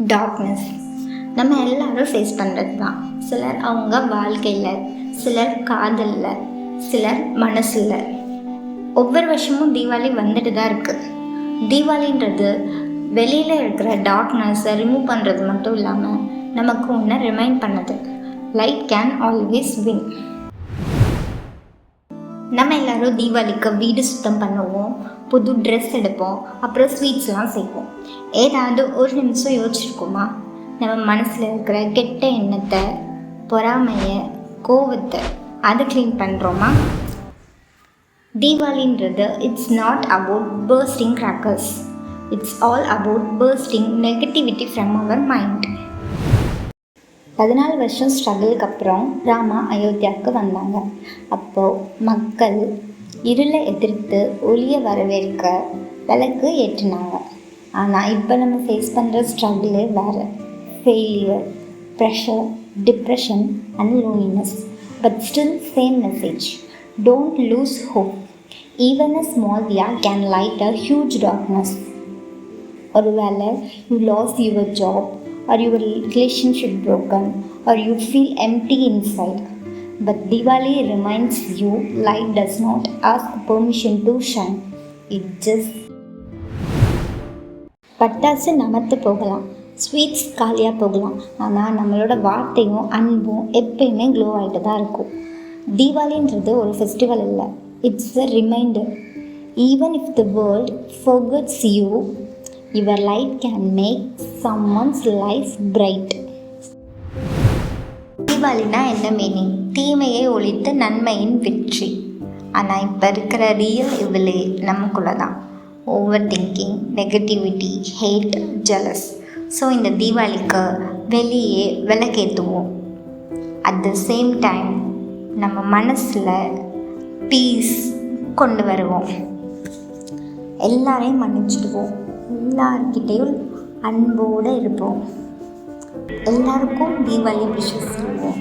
Darkness நம்ம எல்லாரும் face பண்ணுறது தான் சிலர் அவங்க வாழ்க்கையில் சிலர் காதலில் சிலர் மனசில். ஒவ்வொரு வருஷமும் தீபாவளி வந்துட்டு தான் இருக்குது தீபாவளின்றது வெளியில் இருக்கிற டார்க்னஸை ரிமூவ் பண்ணுறது மட்டும் இல்லாமல் நமக்கு ஒன்று ரிமைண்ட் பண்ணுது. லைட் கேன் ஆல்வேஸ் வின் நம்ம எல்லாரும் தீபாவளிக்கு வீடு சுத்தம் பண்ணுவோம் புது ட்ரெஸ் எடுப்போம் அப்புறம் ஸ்வீட்ஸ்லாம் செய்வோம். ஏதாவது ஒரு நிமிஷம் யோசிச்சிருக்கோமா? நம்ம மனசில் இருக்கிற கெட்ட எண்ணத்தை பொறாமையை கோவத்தை அதை க்ளீன் பண்ணுறோமா தீபாவளின்றது it's not about bursting crackers it's all about bursting negativity from our mind பதினாலு வருஷம் ஸ்ட்ரகிளுக்கு அப்புறம் ராமா அயோத்தியாவுக்கு வந்தாங்க. அப்போது மக்கள் இருளை எதிர்த்து ஒளியை வரவேற்க விளக்கு ஏற்றினாங்க. ஆனால் இப்போ நம்ம ஃபேஸ் பண்ணுற ஸ்ட்ரகிளே வேறு. Failure pressure depression and loneliness but still same message don't lose hope even a small via can light a huge darkness ஒருவேளை you lose your job or your relationship broken? Or you feel empty inside. But Diwali reminds you light does not ask permission to shine. It just பட்டாசு நமத்து போகலாம். Sweets காலியாக போகலாம். ஆனால் நம்மளோட வார்த்தையும் அன்பும் எப்பயுமே க்ளோ ஆகிட்டு தான் இருக்கும். தீபாவளின்றது ஒரு ஃபெஸ்டிவல் இல்லை it's a reminder even if the world forgets you your light can make someone's life bright தீபாவளினா என்ன மீனிங் தீமையை ஒழித்து நன்மையின் வெற்றி. ஆனால் இப்போ இருக்கிற ரியல் இவிலே நமக்குள்ளே தான் over thinking negativity hate jealous so இந்த தீபாவளிக்கு வெளியே விளக்கேற்றுவோம் அட் த சேம் டைம் நம்ம மனசில் பீஸ் கொண்டு வருவோம். எல்லாரையும் மன்னிச்சிடுவோம். எல்லார்கிட்டேயும் அன்போடு இருப்போம். எல்லாருக்கும் தீபாவளி விஷஸ் சொல்லுவோம்.